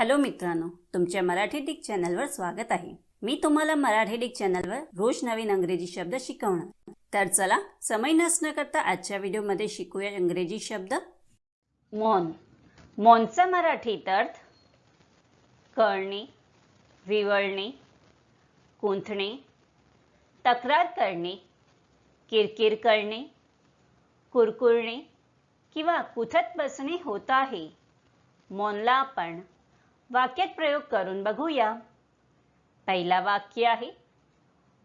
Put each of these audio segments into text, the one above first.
Hello मित्रांनो तुमच्या Marathi Dick चॅनलवर स्वागत आहे. मी तुम्हाला मराठी डिक चॅनलवर रोज नवीन अंग्रेजी शब्द शिकवणार. तर चला समय नसणं करता आजच्या व्हिडिओमध्ये शिकूया इंग्रजी शब्द. मौन. मौनचा मराठीत अर्थ कळणे विवळणे कुंथणे तक्रार करणे किरकिर करणे कुरकुरणे किंवा कुथत बसणे होत आहे. मौनला आपण वाक्यात प्रयोग करून बघूया. पहिला वाक्य आहे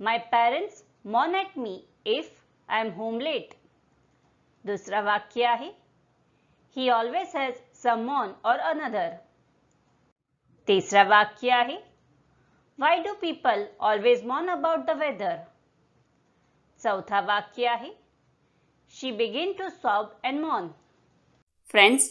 my parents moan at me if I am home late दुसरा वाक्य आहे ही ऑलवेज हॅज सम मॉन और अनदर तिसरा वाक्य आहे why do people always moan about the weather चौथा वाक्य आहे she begin to sob and moan friends